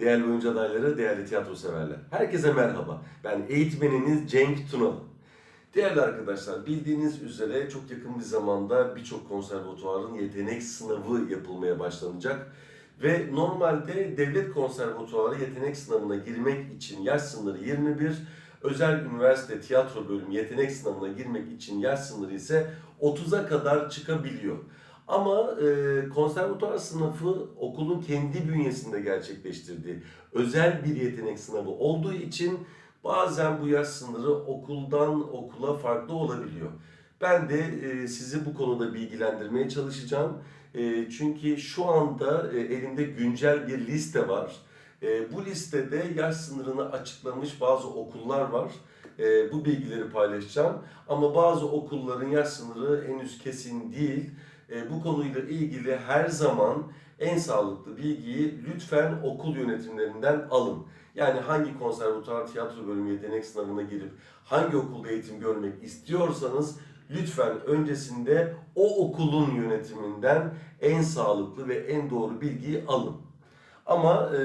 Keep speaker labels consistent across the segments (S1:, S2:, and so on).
S1: Değerli oyuncu adayları, değerli tiyatro severler. Herkese merhaba. Ben eğitmeniniz Cenk Tunalı. Değerli arkadaşlar, bildiğiniz üzere çok yakın bir zamanda birçok konservatuvarın yetenek sınavı yapılmaya başlanacak. Ve normalde devlet konservatuvarı yetenek sınavına girmek için yaş sınırı 21, özel üniversite tiyatro bölümü yetenek sınavına girmek için yaş sınırı ise 30'a kadar çıkabiliyor. Ama e, konservatuvar sınavı okulun kendi bünyesinde gerçekleştirdiği özel bir yetenek sınavı olduğu için bazen bu yaş sınırı okuldan okula farklı olabiliyor. Ben de e, sizi bu konuda bilgilendirmeye çalışacağım. E, çünkü şu anda e, elimde güncel bir liste var. E, bu listede yaş sınırını açıklamış bazı okullar var. E, bu bilgileri paylaşacağım. Ama bazı okulların yaş sınırı henüz kesin değil. E, bu konuyla ilgili her zaman en sağlıklı bilgiyi lütfen okul yönetimlerinden alın. Yani hangi konservatuar tiyatro bölümü yetenek sınavına girip hangi okulda eğitim görmek istiyorsanız lütfen öncesinde o okulun yönetiminden en sağlıklı ve en doğru bilgiyi alın. Ama e,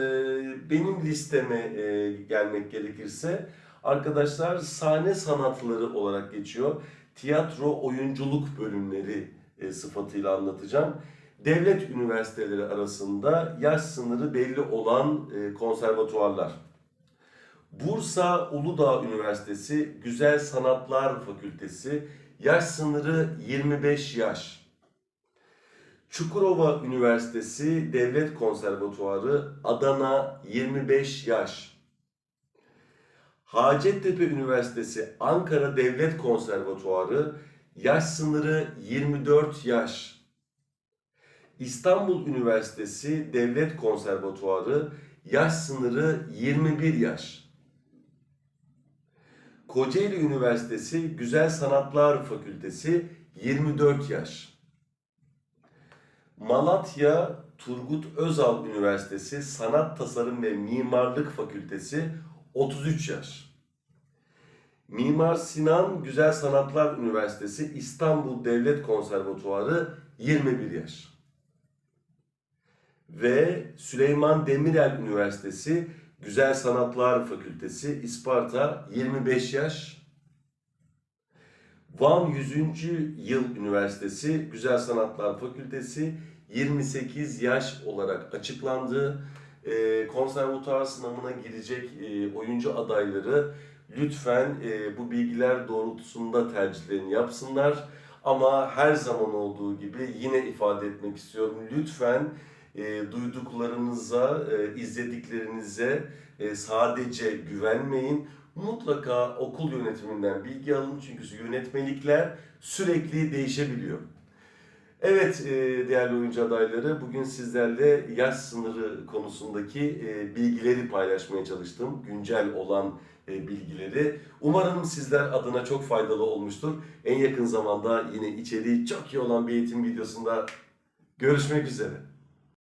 S1: benim listeme e, gelmek gerekirse arkadaşlar sahne sanatları olarak geçiyor. Tiyatro oyunculuk bölümleri e, sıfatıyla anlatacağım. Devlet üniversiteleri arasında yaş sınırı belli olan e, konservatuvarlar. Bursa Uludağ Üniversitesi Güzel Sanatlar Fakültesi yaş sınırı 25 yaş. Çukurova Üniversitesi Devlet Konservatuvarı Adana 25 yaş. Hacettepe Üniversitesi Ankara Devlet Konservatuvarı yaş sınırı 24 yaş. İstanbul Üniversitesi Devlet Konservatuvarı yaş sınırı 21 yaş. Kocaeli Üniversitesi Güzel Sanatlar Fakültesi 24 yaş. Malatya Turgut Özal Üniversitesi Sanat Tasarım ve Mimarlık Fakültesi 33 yaş. Mimar Sinan Güzel Sanatlar Üniversitesi İstanbul Devlet Konservatuvarı 21 yaş. Ve Süleyman Demirel Üniversitesi Güzel Sanatlar Fakültesi İsparta 25 yaş. Van 100. Yıl Üniversitesi Güzel Sanatlar Fakültesi 28 yaş olarak açıklandı. Ee, konservatuar sınavına girecek e, oyuncu adayları lütfen e, bu bilgiler doğrultusunda tercihlerini yapsınlar. Ama her zaman olduğu gibi yine ifade etmek istiyorum. Lütfen e, duyduklarınıza, e, izlediklerinize e, sadece güvenmeyin. Mutlaka okul yönetiminden bilgi alın çünkü yönetmelikler sürekli değişebiliyor. Evet e, değerli oyuncu adayları bugün sizlerle yaş sınırı konusundaki e, bilgileri paylaşmaya çalıştım. Güncel olan e, bilgileri. Umarım sizler adına çok faydalı olmuştur. En yakın zamanda yine içeriği çok iyi olan bir eğitim videosunda görüşmek üzere.